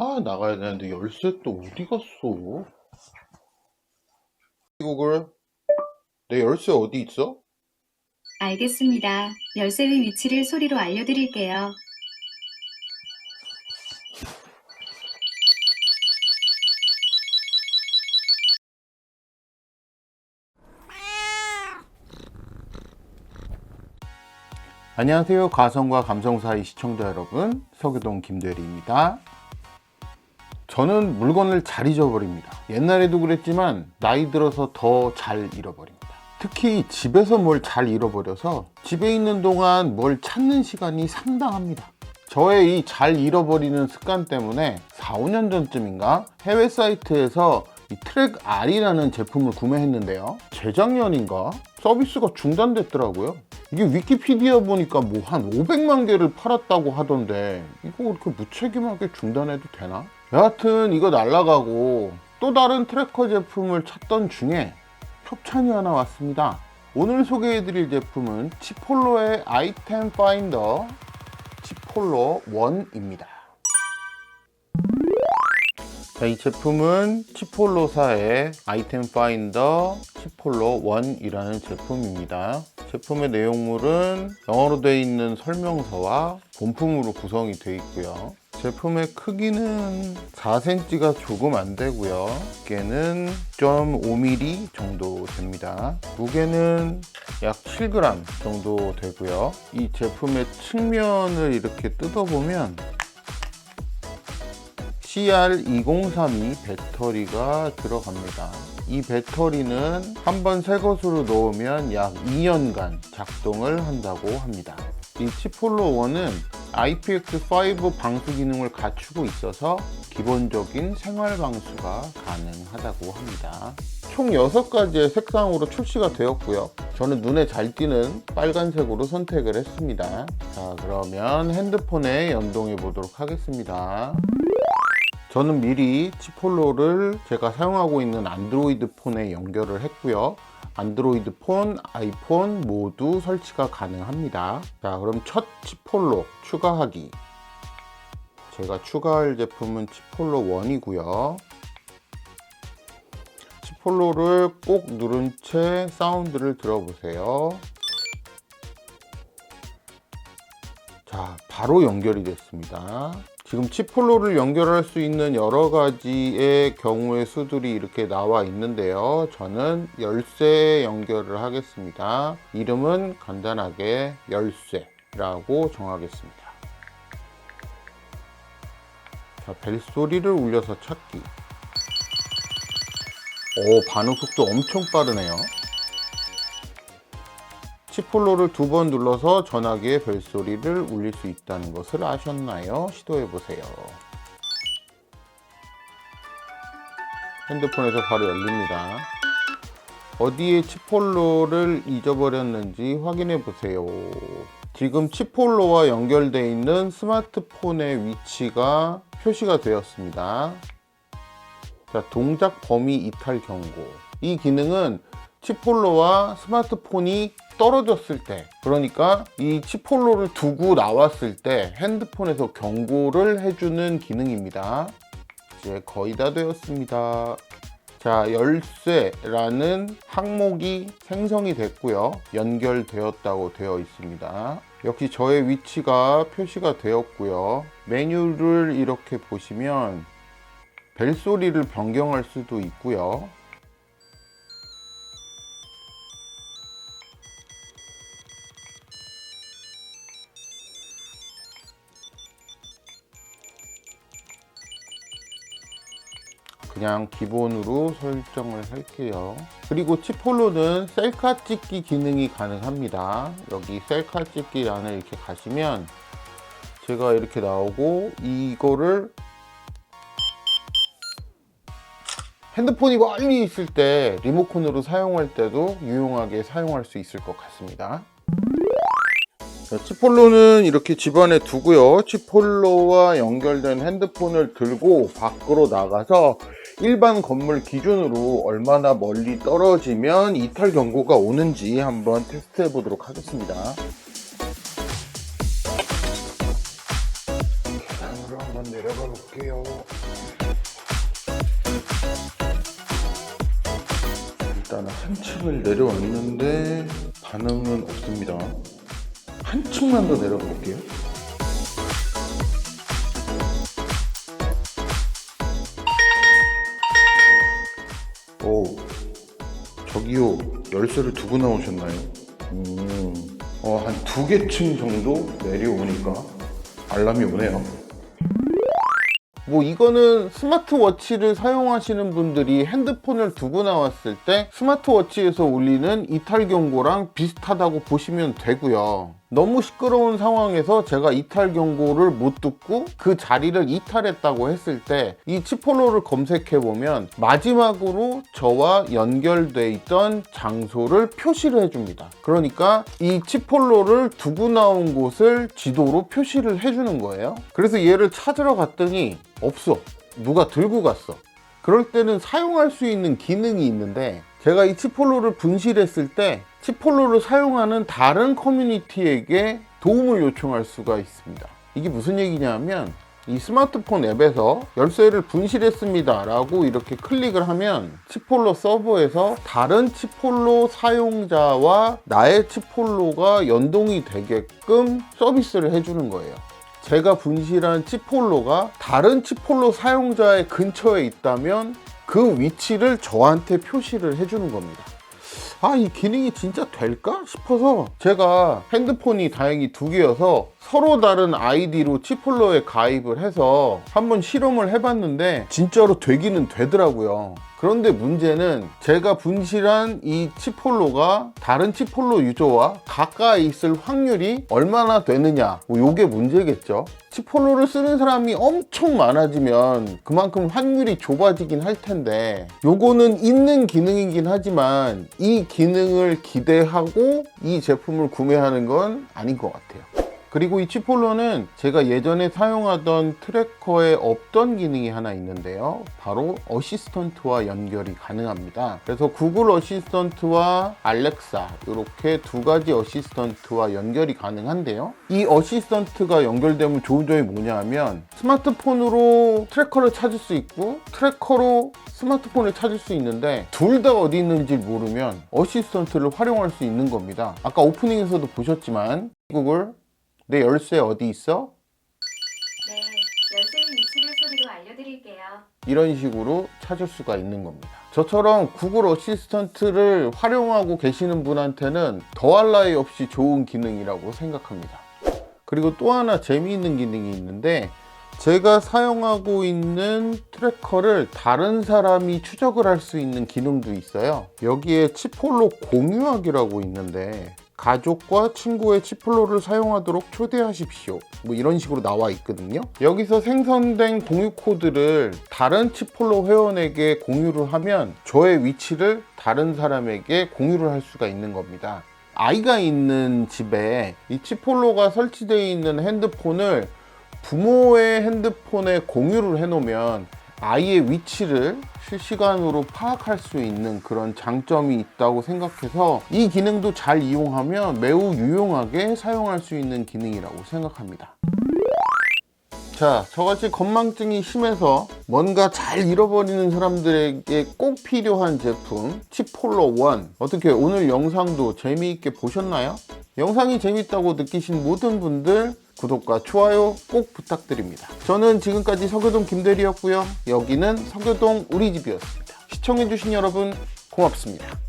아, 나가야 되는데 열쇠 또 어디 갔어? 구글, 내 열쇠 어디 있어? 알겠습니다. 열쇠의 위치를 소리로 알려드릴게요. 안녕하세요. 가성과 감성 사이 시청자 여러분, 서교동 김대리입니다. 저는 물건을 잘 잊어버립니다. 옛날에도 그랬지만 나이 들어서 더 잘 잃어버립니다. 특히 집에서 뭘 잘 잃어버려서 집에 있는 동안 뭘 찾는 시간이 상당합니다. 저의 이 잘 잃어버리는 습관 때문에 4, 5년 전쯤인가 해외 사이트에서 이 트랙 R이라는 제품을 구매했는데요. 재작년인가 서비스가 중단됐더라고요. 이게 위키피디아 보니까 뭐 한 500만 개를 팔았다고 하던데 이거 그렇게 무책임하게 중단해도 되나? 여하튼 이거 날라가고 또 다른 트래커 제품을 찾던 중에 협찬이 하나 왔습니다. 오늘 소개해드릴 제품은 치폴로의 아이템 파인더 치폴로 1입니다. 자, 이 제품은 치폴로사의 아이템 파인더 치폴로 1이라는 제품입니다. 제품의 내용물은 영어로 되어 있는 설명서와 본품으로 구성이 되어 있고요. 제품의 크기는 4cm가 조금 안 되고요. 두께는 0.5mm 정도 됩니다. 무게는 약 7g 정도 되고요. 이 제품의 측면을 이렇게 뜯어보면 CR2032 배터리가 들어갑니다. 이 배터리는 한 번 새 것으로 넣으면 약 2년간 작동을 한다고 합니다. 이 치폴로 1은 IPX5 방수 기능을 갖추고 있어서 기본적인 생활 방수가 가능하다고 합니다. 총 6가지의 색상으로 출시가 되었고요. 저는 눈에 잘 띄는 빨간색으로 선택을 했습니다. 자, 그러면 핸드폰에 연동해 보도록 하겠습니다. 저는 미리 치폴로를 제가 사용하고 있는 안드로이드 폰에 연결을 했고요. 안드로이드 폰, 아이폰 모두 설치가 가능합니다. 자, 그럼 첫 치폴로 추가하기. 제가 추가할 제품은 치폴로 1이고요. 치폴로를 꼭 누른 채 사운드를 들어보세요. 자, 바로 연결이 됐습니다. 지금 치폴로를 연결할 수 있는 여러 가지의 경우의 수들이 이렇게 나와 있는데요. 저는 열쇠 연결을 하겠습니다. 이름은 간단하게 열쇠라고 정하겠습니다. 자, 벨소리를 울려서 찾기. 오, 반응 속도 엄청 빠르네요. 치폴로를 두 번 눌러서 전화기에 벨소리를 울릴 수 있다는 것을 아셨나요? 시도해 보세요. 핸드폰에서 바로 열립니다. 어디에 치폴로를 잊어버렸는지 확인해 보세요. 지금 치폴로와 연결되어 있는 스마트폰의 위치가 표시가 되었습니다. 자, 동작 범위 이탈 경고. 이 기능은 치폴로와 스마트폰이 떨어졌을 때, 그러니까 이 치폴로를 두고 나왔을 때 핸드폰에서 경고를 해주는 기능입니다. 이제 거의 다 되었습니다. 자, 열쇠라는 항목이 생성이 됐고요. 연결되었다고 되어 있습니다. 역시 저의 위치가 표시가 되었고요. 메뉴를 이렇게 보시면 벨소리를 변경할 수도 있고요. 그냥 기본으로 설정을 할게요. 그리고 치폴로는 셀카 찍기 기능이 가능합니다. 여기 셀카 찍기란을 이렇게 가시면 제가 이렇게 나오고 이거를 핸드폰이 멀리 있을 때 리모컨으로 사용할 때도 유용하게 사용할 수 있을 것 같습니다. 자, 치폴로는 이렇게 집안에 두고요. 치폴로와 연결된 핸드폰을 들고 밖으로 나가서 일반 건물 기준으로 얼마나 멀리 떨어지면 이탈 경고가 오는지 한번 테스트 해 보도록 하겠습니다. 계단으로 한번 내려가 볼게요. 일단 3층을 내려왔는데 반응은 없습니다. 한 층만 더 내려가 볼게요. 저기요 열쇠를 두고 나오셨나요? 음, 어, 한 두개층 정도 내려오니까 알람이 오네요. 뭐 이거는 스마트워치를 사용하시는 분들이 핸드폰을 두고 나왔을 때 스마트워치에서 울리는 이탈 경고랑 비슷하다고 보시면 되고요. 너무 시끄러운 상황에서 제가 이탈 경고를 못 듣고 그 자리를 이탈했다고 했을 때 이 치폴로를 검색해 보면 마지막으로 저와 연결돼 있던 장소를 표시를 해줍니다. 그러니까 이 치폴로를 두고 나온 곳을 지도로 표시를 해주는 거예요. 그래서 얘를 찾으러 갔더니 없어. 누가 들고 갔어. 그럴 때는 사용할 수 있는 기능이 있는데 제가 이 치폴로를 분실했을 때 치폴로를 사용하는 다른 커뮤니티에게 도움을 요청할 수가 있습니다. 이게 무슨 얘기냐면 이 스마트폰 앱에서 열쇠를 분실했습니다 라고 이렇게 클릭을 하면 치폴로 서버에서 다른 치폴로 사용자와 나의 치폴로가 연동이 되게끔 서비스를 해주는 거예요. 제가 분실한 치폴로가 다른 치폴로 사용자의 근처에 있다면 그 위치를 저한테 표시를 해주는 겁니다. 아, 이 기능이 진짜 될까 싶어서 제가 핸드폰이 다행히 두 개여서 서로 다른 아이디로 치폴로에 가입을 해서 한번 실험을 해봤는데 진짜로 되기는 되더라고요. 그런데 문제는 제가 분실한 이 치폴로가 다른 치폴로 유저와 가까이 있을 확률이 얼마나 되느냐. 뭐 요게 문제겠죠. 치폴로를 쓰는 사람이 엄청 많아지면 그만큼 확률이 좁아지긴 할 텐데 요거는 있는 기능이긴 하지만 이 기능을 기대하고 이 제품을 구매하는 건 아닌 것 같아요. 그리고 이 치폴로는 제가 예전에 사용하던 트래커에 없던 기능이 하나 있는데요. 바로 어시스턴트와 연결이 가능합니다. 그래서 구글 어시스턴트와 알렉사 이렇게 두 가지 어시스턴트와 연결이 가능한데요. 이 어시스턴트가 연결되면 좋은 점이 뭐냐 하면 스마트폰으로 트래커를 찾을 수 있고 트래커로 스마트폰을 찾을 수 있는데 둘 다 어디 있는지 모르면 어시스턴트를 활용할 수 있는 겁니다. 아까 오프닝에서도 보셨지만 구글 내 열쇠 어디 있어? 네, 열쇠의 위치를 소리로 알려드릴게요. 이런 식으로 찾을 수가 있는 겁니다. 저처럼 구글 어시스턴트를 활용하고 계시는 분한테는 더할 나위 없이 좋은 기능이라고 생각합니다. 그리고 또 하나 재미있는 기능이 있는데 제가 사용하고 있는 트래커를 다른 사람이 추적을 할 수 있는 기능도 있어요. 여기에 치폴로 공유하기라고 있는데 가족과 친구의 치플로를 사용하도록 초대하십시오. 뭐 이런 식으로 나와 있거든요. 여기서 생성된 공유 코드를 다른 치폴로 회원에게 공유를 하면 저의 위치를 다른 사람에게 공유를 할 수가 있는 겁니다. 아이가 있는 집에 이 치폴로가 설치되어 있는 핸드폰을 부모의 핸드폰에 공유를 해놓으면 아이의 위치를 실시간으로 파악할 수 있는 그런 장점이 있다고 생각해서 이 기능도 잘 이용하면 매우 유용하게 사용할 수 있는 기능이라고 생각합니다. 자, 저같이 건망증이 심해서 뭔가 잘 잃어버리는 사람들에게 꼭 필요한 제품 치폴로 원 어떻게 오늘 영상도 재미있게 보셨나요? 영상이 재밌다고 느끼신 모든 분들 구독과 좋아요 꼭 부탁드립니다. 저는 지금까지 서교동 김대리였고요. 여기는 서교동 우리 집이었습니다. 시청해주신 여러분 고맙습니다.